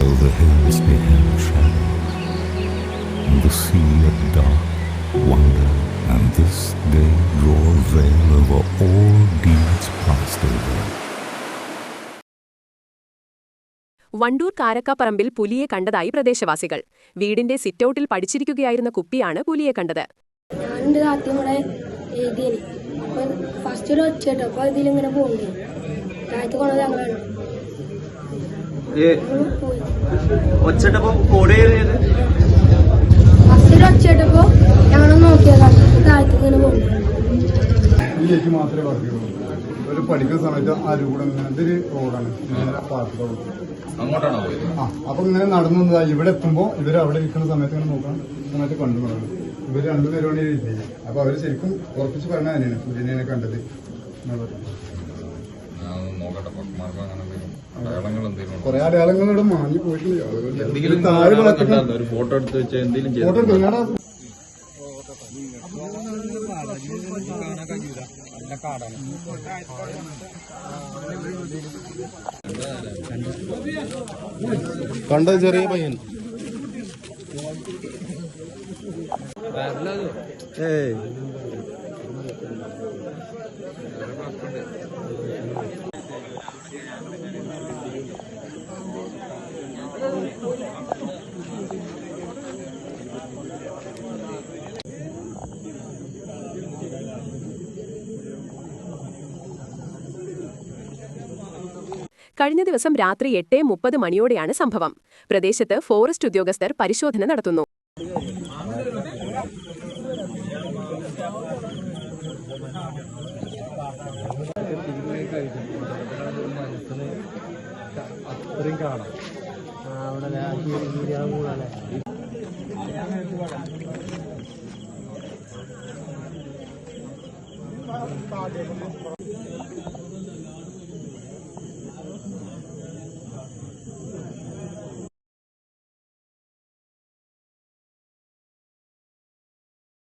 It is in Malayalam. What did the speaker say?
Though the hills may have shadows, and the sea of dark wonder, and this day draw a veil over all deeds passed over. Wandoor കാരക്കാപ്പറമ്പിൽ പുലിയെ കണ്ടതായി പ്രദേശവാസികൾ. വീടിന്റെ സിറ്റൌട്ടിൽ പഠിച്ചിരിക്കുകയായിരുന്ന കുപ്പിയാണ് പുലിയെ കണ്ടത്. ഫസ്റ്റ് ഒരു ഒച്ചയിട്ടോ. അപ്പൊ ഇതിലിങ്ങനെ പോകുന്നു താഴത്ത് കൊണ്ടത് അങ്ങനെയാണ്. ഒച്ചട്ടപ്പോ കോഡ് ഫസ്റ്റ് ഞങ്ങൾ നോക്കിയതാണ് മാത്രമേ വർക്കുള്ളൂ ഒരു പഠിക്കുന്ന സമയത്ത് ഇതൊരു റോഡാണ്? നേരെ പാർക്ക് റോഡ് അങ്ങോട്ടാണോ പോയത്? ആ അപ്പൊ ഇങ്ങനെ നടന്നു ഇവിടെ എത്തുമ്പോ ഇവർ അവിടെ ഇരിക്കുന്ന സമയത്ത് ഇങ്ങനെ നോക്കണം സമയത്ത് കണ്ടു തുടങ്ങും ഇവർ രണ്ടുപേരും അപ്പൊ അവർ ശരിക്കും ഉറപ്പിച്ച് പറഞ്ഞ തന്നെയാണ് സൂര്യനെ കണ്ടത്. എന്നാ പറഞ്ഞത്. ഞാൻ ഒന്ന് നോക്കട്ടെ പക്കമാർക്ക് അങ്ങനെ എന്തെങ്കിലും അടയാളങ്ങൾ എന്തെങ്കിലും കുറെ അടയാളങ്ങൾ ഇവിടെ മാഞ്ഞു പോയിട്ടില്ല എന്തെങ്കിലും ഒരു ഫോട്ടോ എടുത്ത് വെച്ച് എന്തെങ്കിലും ഫോട്ടോ. കണ്ട ചെറിയ പയ്യൻ. ഏയ്. കഴിഞ്ഞ ദിവസം രാത്രി എട്ട് മുപ്പത് മണിയോടെയാണ് സംഭവം. പ്രദേശത്ത് ഫോറസ്റ്റ് ഉദ്യോഗസ്ഥർ പരിശോധന നടത്തുന്നു.